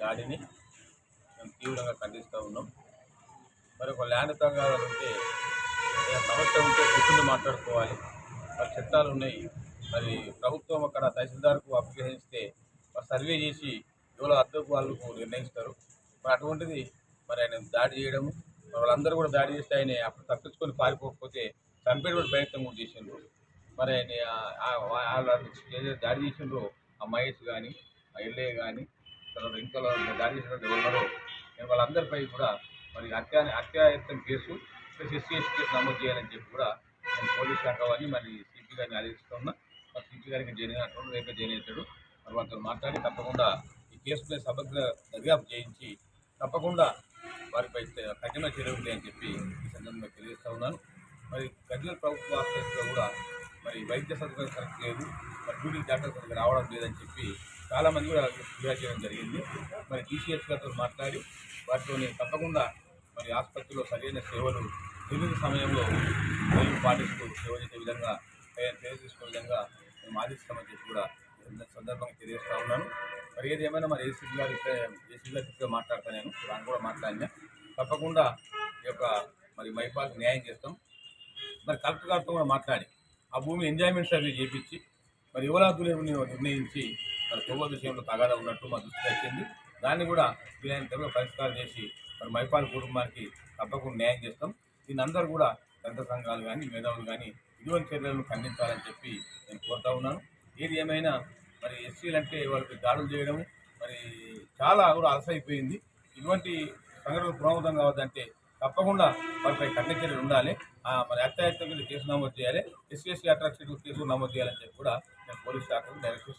దాడిని మేము తీవ్రంగా ఖండిస్తూ ఉన్నాం. మరి ఒక ల్యాండ్ తగ్గాలంటే సమస్య ఉంటే కూర్చుని మాట్లాడుకోవాలి. మరి చట్టాలు ఉన్నాయి. మరి ప్రభుత్వం అక్కడ తహసీల్దార్కు అప్లికేషన్ ఇస్తే మరి సర్వే చేసి ఎవరో అద్దెకు వాళ్ళకు నిర్ణయిస్తారు. మరి అటువంటిది మరి ఆయన దాడి చేయడము మరి వాళ్ళందరూ కూడా దాడి చేస్తే ఆయన అప్పుడు తప్పించుకొని పారిపోకపోతే చంపేటువంటి ప్రయత్నం కూడా చేసిండ్రు. మరి ఆయన వాళ్ళు దాడి చేసిండ్రు ఆ మహేష్ కానీ ఎల్ఏ కానీ తర్వాత ఇంకా దాడి చేసినటువంటి ఎవరున్నారో నేను వాళ్ళందరిపై కూడా మరి హత్య హత్యాయత్నం case plus SC ST case నమోదు చేయాలని చెప్పి కూడా నేను పోలీస్ శాఖ వారిని మరి సిపి గారిని ఆదేశిస్తున్నా. మరి సిపి గారికి జైన్ అయినటువంటి రేపే జైన్ అవుతాడు. మరి వాళ్ళతో మాట్లాడి తప్పకుండా ఈ కేసుపై సమగ్ర దర్యాప్తు చేయించి తప్పకుండా వారిపై కఠిన చర్యలు అని చెప్పి ఈ సందర్భంగా తెలియజేస్తా ఉన్నాను. మరి గజ్వల్ ప్రభుత్వ ఆసుపత్రిలో కూడా మరి వైద్య సదుపాయం కరెక్ట్ లేదు. మరి డ్యూటీ డాక్టర్ సరిగ్గా రావడం లేదని చెప్పి చాలామంది కూడా ఫిర్యాదు చేయడం జరిగింది. మరి టీసీఎస్ గారితో మాట్లాడి నేను తప్పకుండా మరి ఆసుపత్రిలో సరైన సేవలు వివిధ సమయంలో నియమం పాటిస్తూ సేవ చేసే విధంగా చర్య తీసుకునే విధంగా మేము ఆదిస్తామని చెప్పి కూడా సందర్భంగా తెలియజేస్తా ఉన్నాను. మరి ఏది ఏమైనా మరి ఏసీ గారి ఏసీ గారితో మాట్లాడతా నేను దాన్ని కూడా మాట్లాడినా. తప్పకుండా ఈ యొక్క మరి మైపాల్కి న్యాయం చేస్తాం. మరి కలెక్టర్ గారితో కూడా మాట్లాడి ఆ భూమి ఎంజాయ్మెంట్ సర్వే చేపించి మరి యువలాదులు నిర్ణయించి మరి తొవ్వ విషయంలో తగాదా ఉన్నట్టు మా దృష్టికి వచ్చింది. దాన్ని కూడా వీలైన పరిష్కారం చేసి మరి మైపాల్ కుటుంబానికి తప్పకుండా న్యాయం చేస్తాం. దీని అందరూ కూడా పెద్ద సంఘాలు కానీ మేధావులు కానీ ఇటువంటి చర్యలను ఖండించాలని చెప్పి నేను కోరుతా ఉన్నాను. ఏది ఏమైనా మరి ఎస్సీలు అంటే వాళ్ళకి దాడులు చేయడం మరి చాలా కూడా అలసైపోయింది. ఇటువంటి సంఘటనలు పునరావృతం కావద్దంటే తప్పకుండా వారిపై కఠిన చర్యలు ఉండాలి. ఆ, మరి అత్యాయత్నం కేసు నమోదు చేయాలి. ఎస్సీఎస్సీ అట్రాక్సిటీ కేసు నమోదు చేయాలని చెప్పి కూడా నేను పోలీస్ శాఖకు డైరెక్ట్